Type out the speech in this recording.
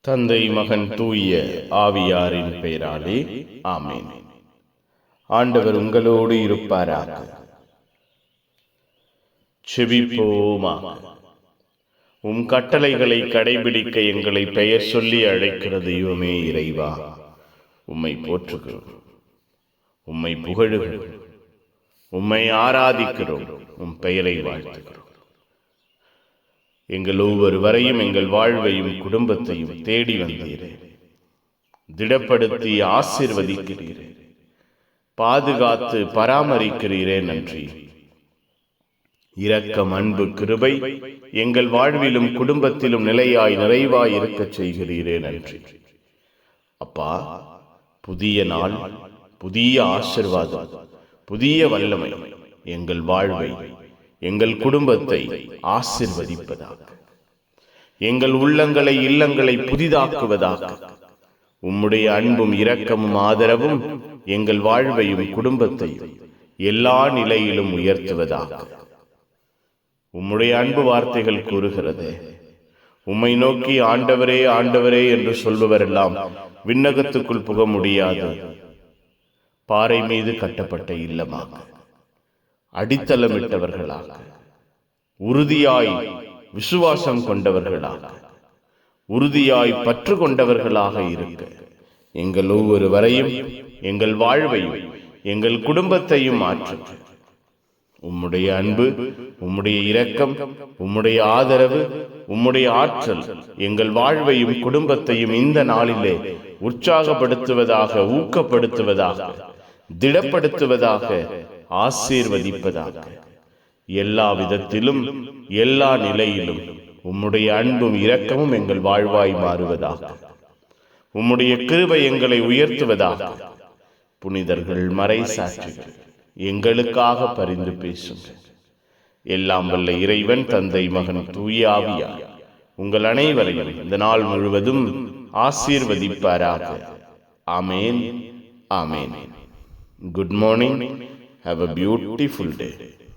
தந்தை மகன் தூய ஆவியாரின் பெயராலே ஆமேன். ஆண்டவர் உங்களோடு இருப்பாராக. செபிப்போமாக. உம் கட்டளைகளை கடைபிடிக்க எங்களை பெயர் சொல்லி அழைக்கிற தெய்வமே இறைவா. உம்மை போற்றுகிறோம். உம்மை புகழுகிறோம். உம்மை ஆராதிக்கிறோம். உம் பெயரை வாழ்த்துகிறோம். எங்கள் ஒவ்வொரு வரையும் எங்கள் வாழ்வையும் குடும்பத்தையும் தேடி வந்தீரே. திடப்படுத்தி ஆசிர்வதிக்கிறீரே. பாதுகாத்து பராமரிக்கிறீரே நன்றி. இரக்கம் அன்பு கிருபை எங்கள் வாழ்விலும் குடும்பத்திலும் நிலையாய் நிறைவாய் இருக்கச் செய்கிறீரே நன்றி. அப்பா புதிய நாள் புதிய ஆசிர்வாதம் புதிய வல்லமை எங்கள் வாழ்வை எங்கள் குடும்பத்தை ஆசிர்வதிப்பதாக. எங்கள் உள்ளங்களை இல்லங்களை புதிதாக்குவதாக. உம்முடைய அன்பும் இரக்கமும் ஆதரவும் எங்கள் வாழ்வையும் குடும்பத்தையும் எல்லா நிலையிலும் உயர்த்துவதாக. உம்முடைய அன்பு வார்த்தைகள் கூறுகிறது. உம்மை நோக்கி ஆண்டவரே ஆண்டவரே என்று சொல்பவரெல்லாம் விண்ணகத்துக்குள் புக முடியாது. பாறை மீது கட்டப்பட்ட இல்லமாக. அடித்தளமிட்டவர்களாக. உறுதியாய் விசுவாசம் கொண்டவர்களாக. உறுதியாய் பற்று கொண்டவர்களாக இருக்க. எங்கள் ஒவ்வொரு வரையும் எங்கள் வாழ்வையும் எங்கள் குடும்பத்தையும் மாற்றும் உம்முடைய அன்பு உம்முடைய இரக்கம் உம்முடைய ஆதரவு உம்முடைய ஆற்றல் எங்கள் வாழ்வையும் குடும்பத்தையும் இந்த நாளிலே உற்சாகப்படுத்துவதாக ஊக்கப்படுத்துவதாக திடப்படுத்துவதாக ஆசீர்வதிப்பதாக. எல்லா விதத்திலும் எல்லா நிலையிலும் உம்முடைய அன்பும் இரக்கமும் எங்கள் வாழ்வாய் மாறுவதாக. உம்முடைய கிருபை எங்களை உயர்த்துவதாக. புனிதர்கள் மறை சாட்சிகள் எங்களுக்காக பரிந்து பேசும் எல்லாம் வல்ல இறைவன் தந்தை மகன் தூயாவியா உங்கள் அனைவரையும் இந்த நாள் முழுவதும் ஆசீர்வதிப்பாராக. ஆமேன். ஆமேன். Good morning Have a beautiful day.